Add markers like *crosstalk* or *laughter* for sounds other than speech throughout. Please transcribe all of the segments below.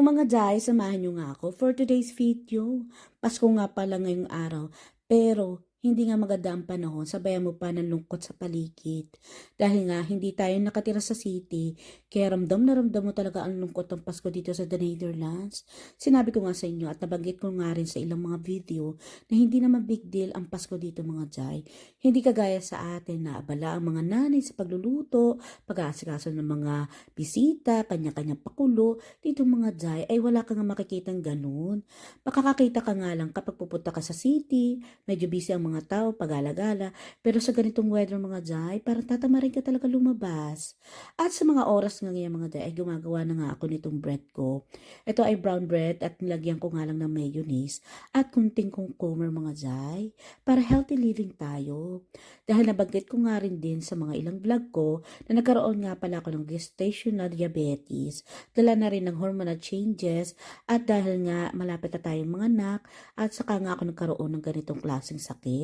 Mga Jai, samahan nyo nga ako for today's video. Pasko nga pala ngayong araw, pero hindi nga maganda ang panahon, sabayan mo pa ng lungkot sa paligid. Dahil nga, hindi tayo nakatira sa city, kaya ramdam na ramdam mo talaga ang lungkot ng Pasko dito sa The Netherlands. Sinabi ko nga sa inyo at nabanggit ko nga rin sa ilang mga video na hindi naman big deal ang Pasko dito mga Jai. Hindi kagaya sa atin na abala ang mga nanay sa pagluluto, pag-aasikaso ng mga bisita, kanya-kanyang pakulo. Dito mga Jai ay wala kang makikitang ganun. Makakakita ka nga lang kapag pupunta ka sa city, medyo busy ang mga tao, pag-alagala. Pero sa ganitong weather mga Jai, parang tatama rin ka talaga lumabas. At sa mga oras nga ngayon mga Jai, ay gumagawa na nga ako nitong bread ko. Ito ay brown bread at nilagyan ko nga lang ng mayonnaise at kunting cucumber mga Jai para healthy living tayo. Dahil nabanggit ko nga rin din sa mga ilang vlog ko na nagkaroon nga pala ako ng gestational diabetes. Dala na rin ng hormonal changes at dahil nga malapit na tayong mga anak at saka nga ako nagkaroon ng ganitong klaseng sakit.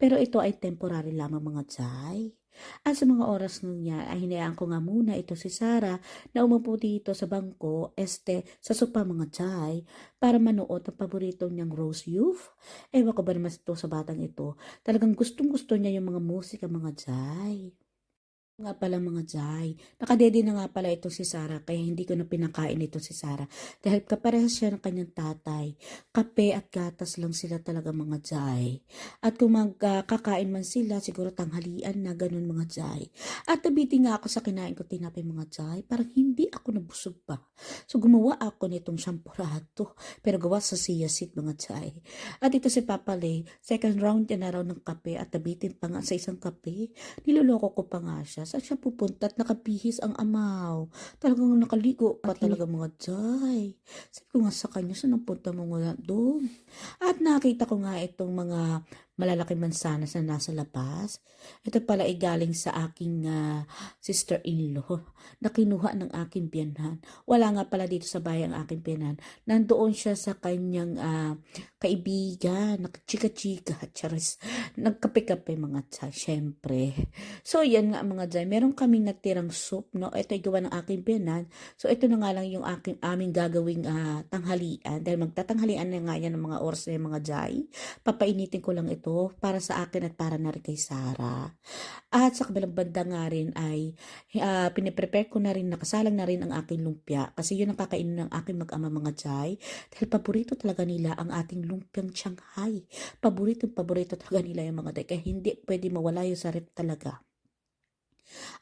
Pero ito ay temporary lamang mga Jai. At sa mga oras nun niya ay hinayaan ko nga muna ito si Sarah na umupo dito sa bangko, este, sa sopa mga Jai, para manood ang paborito niyang Rose Youth. Ewan ko ba naman ito sa batang ito. Talagang gustong gusto niya yung mga musika mga Jai. Nga pala mga Jai, nakadede na nga pala ito si Sarah kaya hindi ko na pinakain ito si Sarah dahil kaparehas siya ng kanyang tatay. Kape at gatas lang sila talaga mga Jai. At kung magkakain man sila, siguro tanghalian na ganun mga Jai. At nabitin nga ako sa kinain ko tinapay mga Jai, parang hindi ako nabusog pa. So gumawa ako nitong shampurado, pero gawa sa siya seat mga Jai. At ito si Papa Lay, second round niya na raw ng kape at nabitin pa nga sa isang kape. Niloloko ko pa nga siya. Saan siya pupunta at nakabihis ang amaw? Talagang nakaligo pa talaga mga Jai. Sabi ko nga sa kanya, saan ang punta mo nga doon? At nakita ko nga itong mga malalaking mansanas na nasa labas. Ito pala ay galing sa aking ah, sister-in-law na kinuha ng aking biyanhan. Wala nga pala dito sa bahay ang aking biyanhan. Nandoon siya sa kanyang ah, kaibigan, nakachika-chika, charis. Nagkape-kape mga tsay, syempre. So, yan nga mga tsay. Meron kaming natirang soup, no? Ito ay gawa ng aking biyanan. So, ito na nga lang yung aking, aming gagawing ah, tanghalian. Dahil magtatanghalian na nga yan ng mga oras na mga jay. Papainitin ko lang ito para sa akin at para na rin kay Sarah. At sa kabilang banda nga rin ay uh, piniprepare ko na rin, nakasalang na rin ang aking lumpia. Kasi yun ang kakainin ng aking mag-ama mga jay. Dahil paborito talaga nila ang ating lumpiang Shanghai. Paborito, paborito talaga nila yung mga jay. Kaya hindi pwede mawala yung sa rep talaga.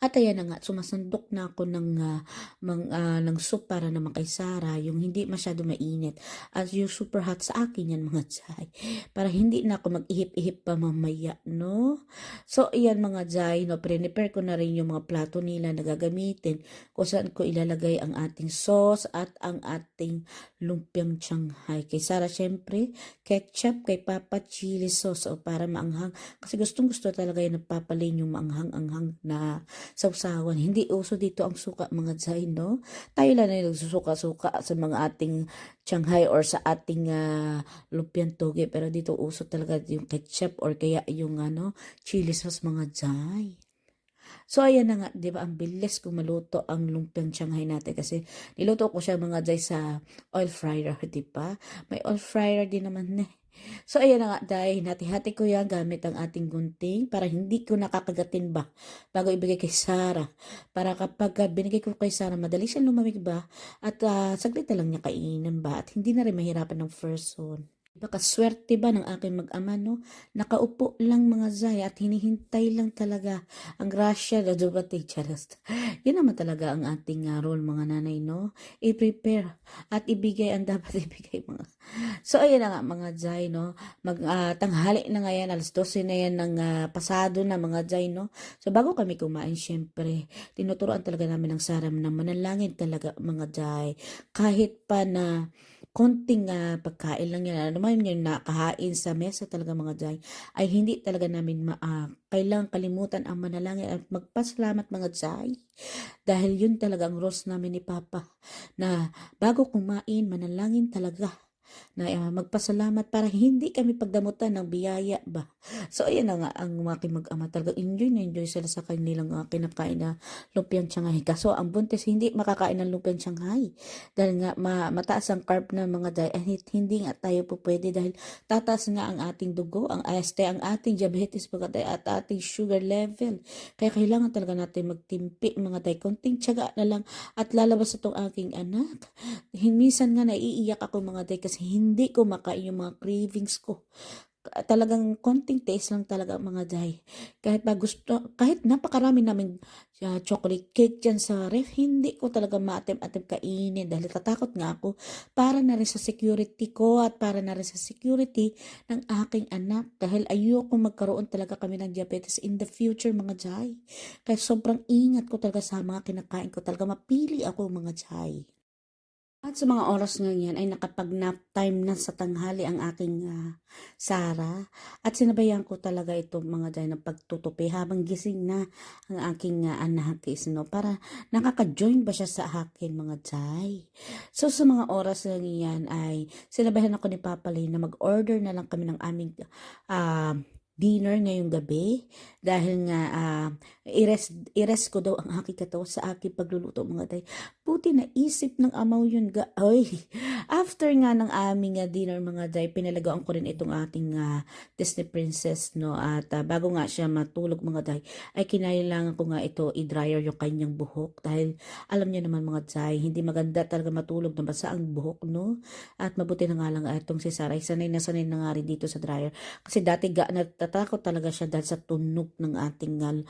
At ayan na nga, sumasandok na ako ng, uh, mang, uh, ng soup para naman kay Sarah, yung hindi masyado mainit. At yung super hot sa akin yan mga jay. Para hindi na ako mag-ihip-ihip pa mamaya, no? So, ayan mga jay, no? Prepare ko na rin yung mga plato nila na gagamitin kung saan ko ilalagay ang ating sauce at ang ating lumpiang Shanghai. Kay Sarah, syempre, ketchup, kay Papa, chili sauce, o para maanghang. Kasi gustong gusto talaga yung nagpapalin yung maanghang-anghang na sausawan. Hindi uso dito ang suka mga Jai, no? Tayo lang na nagsusuka-suka sa mga ating Shanghai or sa ating uh, lupian toge. Pero dito uso talaga yung ketchup or kaya yung ano, chili sauce mga Jai. So, ayan na nga, di ba, ang bilis kung maluto ang lumpiang Shanghai natin kasi niluto ko siya mga jay sa oil fryer, di ba? May oil fryer din naman eh. So, ayan na nga, dahil hati-hati ko yan gamit ang ating gunting para hindi ko nakakagatin ba bago ibigay kay Sarah. Para kapag uh, binigay ko kay Sarah, madali siyang lumamig ba at uh, saglit na lang niya kainin ba at hindi na rin mahirapan ng first one. Baka swerte ba ng aking mag-ama, no? Nakaupo lang mga zay at hinihintay lang talaga ang grasya na dumating. *laughs* Charast. Yan naman talaga ang ating uh, role, mga nanay, no? I-prepare at ibigay ang dapat *laughs* ibigay, mga. So, ayan na nga, mga zay, no? Mag, uh, tanghali na nga yan, alas 12 na yan ng uh, pasado na, mga zay, no? So, bago kami kumain, syempre, tinuturoan talaga namin ng saram na manalangin talaga, mga zay. Kahit pa na konting uh, pagkain lang yan. Ano man yung nakahain sa mesa talaga mga jay, ay hindi talaga namin ma, uh, kailangan kalimutan ang manalangin at magpasalamat mga jay. Dahil yun talaga ang rules namin ni Papa na bago kumain, manalangin talaga na ah, magpasalamat para hindi kami pagdamutan ng biyaya ba. So, ayan na nga ang aking mag-ama talaga. Enjoy na enjoy sila sa kanilang uh, kinakain na lumpiang Shanghai. Kaso, ang buntis hindi makakain ng lumpiang Shanghai. Dahil nga ma- mataas ang carb ng mga diet. Hindi nga tayo po pwede dahil tataas nga ang ating dugo, ang este, ang ating diabetes at ating sugar level. Kaya kailangan talaga natin magtimpi mga day. Konting tiyaga na lang at lalabas itong aking anak. Minsan nga naiiyak ako mga day kasi hindi ko makain yung mga cravings ko. Talagang konting taste lang talaga mga day. Kahit pa gusto, kahit napakarami namin uh, chocolate cake dyan sa ref, hindi ko talaga maatim-atim kainin dahil tatakot nga ako para na rin sa security ko at para na rin sa security ng aking anak dahil ayoko magkaroon talaga kami ng diabetes in the future mga jay. Kaya sobrang ingat ko talaga sa mga kinakain ko. Talaga mapili ako mga jay. At sa mga oras ngayon ay nakapag-nap time na sa tanghali ang aking ah, Sara. At sinabayan ko talaga itong mga dyan ng pagtutupi habang gising na ang aking uh, anak is, no? Para nakaka-join ba siya sa akin mga jay. So sa mga oras na yan ay sinabayan ako ni Papa Lee na mag-order na lang kami ng aming ah, dinner ngayong gabi dahil nga uh, i-rest, i-rest ko daw ang aking katawan sa aking pagluluto mga day. Buti na isip ng amaw yun ga. Ay, *laughs* after nga ng aming uh, dinner mga day, pinalagawan ko rin itong ating uh, Disney princess no at uh, bago nga siya matulog mga day ay kinailangan ko nga ito i-dryer yung kanyang buhok dahil alam niyo naman mga day hindi maganda talaga matulog na basa ang buhok no at mabuti na nga lang uh, itong si Sarah sanay na sanay na nga rin dito sa dryer kasi dati ga, natatakot talaga siya dahil sa tunog ng ating uh,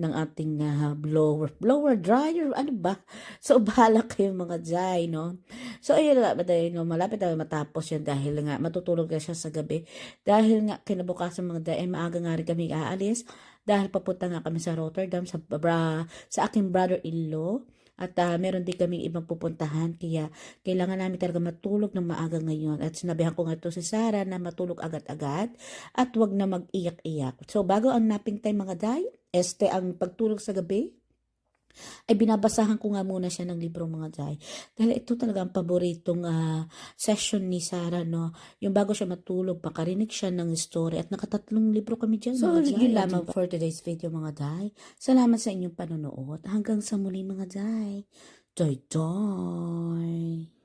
ng ating uh, blower blower dryer ano ba *laughs* so bahala kayo mga jay no so ayun nga dahil no, malapit na matapos yan dahil nga matutulog na siya sa gabi dahil nga kinabukasan mga eh, maaga nga rin kami aalis dahil papunta nga kami sa Rotterdam sa, bra, sa aking brother-in-law at uh, meron din kaming ibang pupuntahan kaya kailangan namin talaga matulog ng maaga ngayon. At sinabihan ko nga ito si Sarah na matulog agad-agad at wag na mag-iyak-iyak. So bago ang napping time mga day, este ang pagtulog sa gabi, ay binabasahan ko nga muna siya ng libro mga day. Dahil ito talaga ang paboritong uh, session ni Sarah, no? Yung bago siya matulog, makarinig siya ng story at nakatatlong libro kami dyan. So, mga yun lamang for today's video mga day. Salamat sa inyong panonood. Hanggang sa muli mga day. Joy, joy!